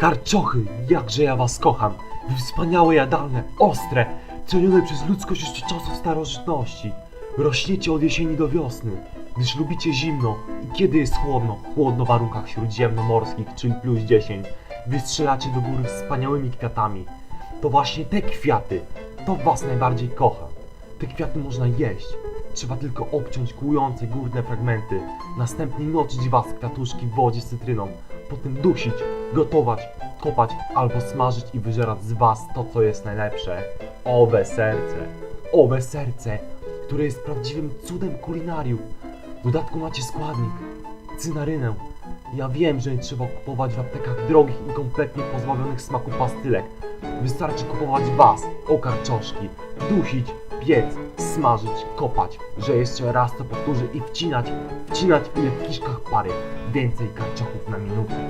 Karczochy, jakże ja was kocham! Wy wspaniałe, jadalne, ostre, cenione przez ludzkość jeszcze czasów starożytności. Rośniecie od jesieni do wiosny, gdyż lubicie zimno i kiedy jest chłodno, chłodno w warunkach śródziemnomorskich, czyli plus 10, wy strzelacie do góry wspaniałymi kwiatami. To właśnie te kwiaty, to was najbardziej kocha. Te kwiaty można jeść. Trzeba tylko obciąć kłujące górne fragmenty, następnie noczyć was kwiatuszki w wodzie z cytryną, potem dusić, gotować, kopać albo smażyć i wyżerać z was to, co jest najlepsze. Owe serce, owe serce, które jest prawdziwym cudem kulinariów. W dodatku macie składnik, cynarynę. Ja wiem, że nie trzeba kupować w aptekach drogich i kompletnie pozbawionych smaku pastylek. Wystarczy kupować was, okarczoszki, dusić, piec, smażyć, kopać, że jeszcze raz to powtórzę i wcinać, wcinać ile w kiszkach pary. Więcej karczochów na minutę.